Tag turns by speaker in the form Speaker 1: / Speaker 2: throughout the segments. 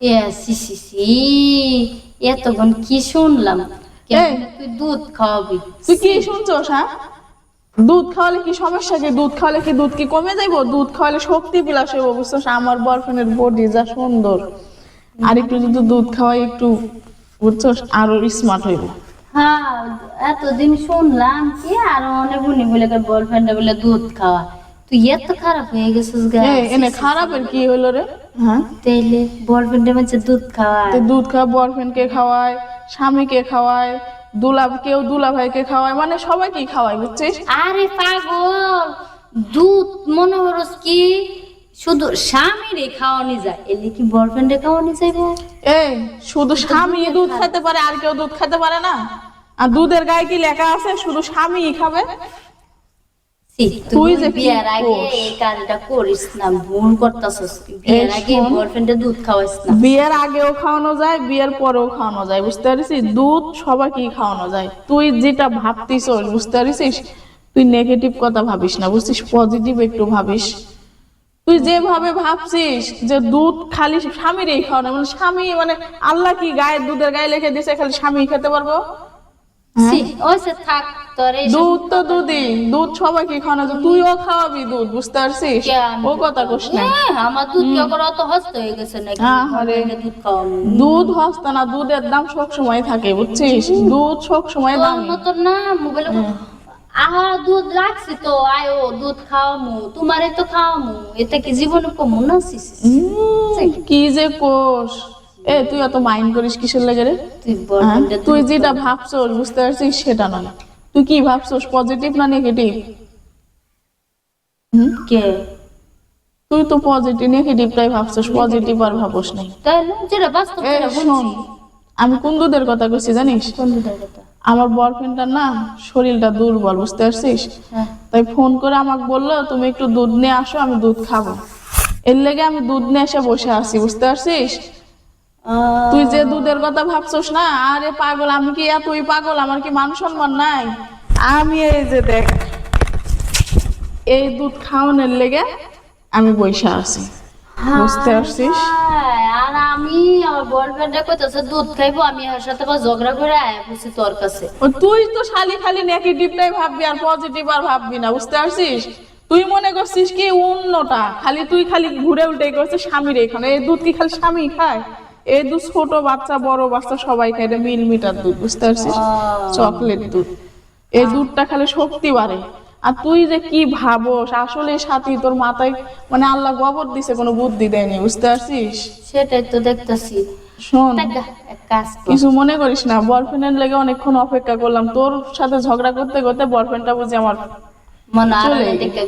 Speaker 1: C C C এতক্ষণ কি শুনলাম? তুই দুধ খাওয়াবি?
Speaker 2: তুই কি শুনছস হ্যাঁ? দুধ খাওয়ালে কি সমস্যা কি? দুধ খাওয়ালে কি দুধ কি কমে যাইবো? দুধ খাওয়ালে শক্তি বিলাস হইব বুঝছস? আমার বয়ফ্রেন্ডের বডি যা সুন্দর। আর একটু যদি দুধ খাওয়াই একটু বুঝছস? আরও স্মার্ট হইব।
Speaker 1: হ্যাঁ এতদিন শুনলাম কি আর অনেক উনি বলে বয়ফ্রেন্ডে বলে দুধ খাওয়া। তুই এত খারাপ হয়ে গেছিস গা
Speaker 2: এনে খারাপের কি হইল রে? হ্যাঁ?
Speaker 1: তাইলে বয়ফ্রেন্ডে মাঝে দুধ খাওয়া
Speaker 2: তো দুধ খাওয়া বয়ফ্রেন্ডকে খাওয়ায় স্বামীকে খাওয়ায় দুলাভ কেউ খাওয়ায় মানে সবাইকে খাওয়ায় বুঝছিস?
Speaker 1: আরে পাগল! দুধ মনে হরস কি? শুধু স্বামীরে খাওয়ানি যায় এলে কি বয়ফ্রেন্ডে খাওয়ানি যাইব
Speaker 2: এই শুধু স্বামী দুধ খেতে পারে আর কেউ দুধ খেতে পারে না? আর দুধের গায়ে কি লেখা আছে? শুধু স্বামীই খাবে? তুই
Speaker 1: তুই
Speaker 2: যে
Speaker 1: যে
Speaker 2: কি
Speaker 1: বিয়ের আগে এই কাজটা করিস না ভুল করতাছস। বিয়ের আগে
Speaker 2: শোন।
Speaker 1: দুধ খাওয়াইস না।
Speaker 2: বিয়ের আগেও খাওয়ানো যায় বিয়ের পরেও খাওয়ানো যায় বুঝতে পারছিস? দুধ সবাইকেই খাওয়ানো যায়। তুই যেটা বুঝতে পারছিস? তুই নেগেটিভ কথা ভাবিস না বুঝছিস? পজিটিভ একটু ভাবিস। তুই যেভাবে ভাবছিস যে দুধ খালি স্বামীরই খাওয়ানো মানে স্বামী মানে আল্লাহ কি গায়ে দুধের গায়ে লিখে দিছে খালি স্বামী খেতে পারব?
Speaker 1: থাক। তোর
Speaker 2: দুধ তো দুধই দুধ সবাইকে খাওয়ানো যায়? তুইও খাওয়াবি দুধ বুঝতে পারছিস? ও কথা কোস না
Speaker 1: আমার দুধ কে করে অত হস্ত হয়ে গেছে নাকি। দুধ
Speaker 2: হস্ত না দুধের দাম সব সময় থাকে বুঝছিস? দুধ সব সময়
Speaker 1: তোর
Speaker 2: দাম।
Speaker 1: না মোবাইলে আহা দুধ রাখছি তো আয়ো দুধ খাওয়ামু তোমারে তো খাওয়ামু। এটা কি জীবনে কমু না।
Speaker 2: কি যে কোষ এ তুই অত মাইন্ড করিস কিসের লেগে রে?
Speaker 1: তুই
Speaker 2: হ্যাঁ? যেটা ভাবছস বুঝতে পারছিস সেটা নয়। তুই কি ভাবছস পজিটিভ না নেগেটিভ
Speaker 1: কে?
Speaker 2: তুই তো পজিটিভ নেগেটিভটাই ভাবছস পজিটিভ আর ভাবস নাই।
Speaker 1: তাহলে যেটা বাস্তব
Speaker 2: আমি কোন দুধের কথা কইছি জানিস?
Speaker 1: কোন দুধের কথা।
Speaker 2: আমার বয়ফ্রেন্ডটার না শরীরটা দুর্বল বুঝতে পারছিস?
Speaker 1: হ্যাঁ।
Speaker 2: তাই ফোন করে আমাকে বলল তুমি একটু দুধ নিয়ে আসো আমি দুধ খাব। এর লেগে আমি দুধ নিয়ে এসে বসে আছি বুঝতে পারছিস? তুই যে দুধের কথা ভাবছস না আরে পাগল আমি কি তুই পাগল? আমার কি মান সম্মান নাই? আমি এই যে দেখ। এই দুধ খাওয়ানোর লেগে আমি বসে আছি। বুঝতে পারছিস?
Speaker 1: আর আমি আমার বয়ফ্রেন্ডে কইতাছে দুধ খাইবো আমি ওর সাথে আবার ঝগড়া করে আয়া বসে তোর কাছে।
Speaker 2: তুই তো খালি খালি নেগেটিভটাই ভাববি আর পজিটিভ আর ভাববি না বুঝতে পারছিস? তুই মনে করছিস কি অন্যটা খালি তুই খালি ঘুরে উল্টে করছিস স্বামীর এখানে এই দুধ কি খালি স্বামী খায়? এই দুধ ছোট বাচ্চা বড় বাচ্চা সবাই খায় এটা মিল মিটার দুধ বুঝতে পারছিস? চকলেট দুধ। এই দুধটা খালি শক্তি বাড়ে। আর তুই যে কি ভাবস আসলে সাথী তোর মাথায় মানে আল্লাহ গবর দিছে কোনো বুদ্ধি দেয়নি বুঝতে পারছিস?
Speaker 1: সেটাই তো দেখতাছি।
Speaker 2: শোন কিছু মনে করিস না বয়ফ্রেন্ডের লেগে অনেকক্ষণ অপেক্ষা করলাম তোর সাথে ঝগড়া করতে করতে বয়ফ্রেন্ডটা বুঝি আমার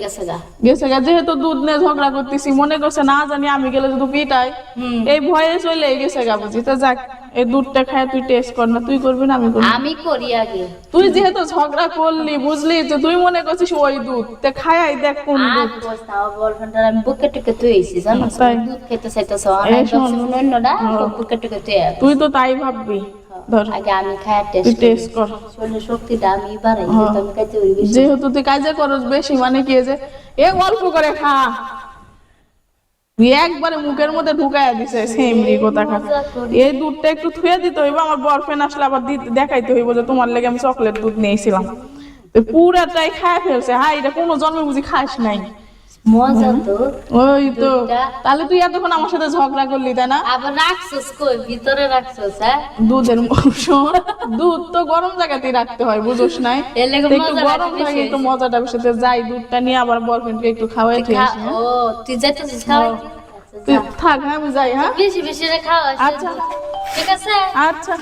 Speaker 1: গেছে। গা।
Speaker 2: গেছে গা যেহেতু দুধ নিয়ে ঝগড়া করতেছি মনে করছে না জানি আমি গেলে শুধু পিটাই। এই ভয়ে চলে গেছে গা বুঝি। তো যাক এই দুধটা খায় তুই টেস্ট কর না তুই করবি না আমি করবি
Speaker 1: আমি করি আগে।
Speaker 2: তুই যেহেতু ঝগড়া করলি বুঝলি যে তুই মনে করছিস ওই দুধ। তে খায়াই দেখ কোন দুধ।
Speaker 1: আমি বুকে টুকে তুইছি জানো? দুধ খেতে চাইতেছ। বুকে টুকে তুই
Speaker 2: তুই তো তাই ভাববি।
Speaker 1: আগে আমি খায় টেস্ট
Speaker 2: টেস্ট কর।
Speaker 1: শরীরের শক্তিটা আমি বাড়াই
Speaker 2: হ্যাঁ।
Speaker 1: আমি খাইতে পারি বেশি।
Speaker 2: যেহেতু তুই কাজে করস বেশি মানে কি যে এ অল্প করে খা। একবারে মুখের মধ্যে ঢুকাইয়া দিছে সেমরি কথা খা এই দুধটা একটু থুয়ে দিতে হইব আমার বরফ্রেন্ড আসলে আবার দেখাইতে হইব যে তোমার লেগে আমি চকলেট দুধ নিয়েছিলাম। পুরাটাই খায় ফেলছে। হ্যাঁ এটা কোনো জন্মে বুঝি খাস নাই।
Speaker 1: মজা তো।
Speaker 2: ওই তো। তাহলে তুই এতক্ষণ আমার সাথে ঝগড়া করলি তাই না?
Speaker 1: আবার রাখছস কই? ভিতরে রাখছস হ্যাঁ?
Speaker 2: দুধের শোন, দুধ তো গরম জায়গাতেই রাখতে হয় বুঝোস নাই? একটু
Speaker 1: মজাটা
Speaker 2: গরম থাকে একটু মজাটা বেশি যাই দুধটা নিয়ে আবার বরফ্রেন্ডকে একটু খাওয়াই তুই হ্যাঁ?
Speaker 1: ও তুই যাইতেছিস খাওয়াই
Speaker 2: তুই থাক হ্যাঁ আমি যাই হ্যাঁ?
Speaker 1: বেশি বেশি খাওয়া
Speaker 2: আচ্ছা।
Speaker 1: ঠিক আছে?
Speaker 2: আচ্ছা।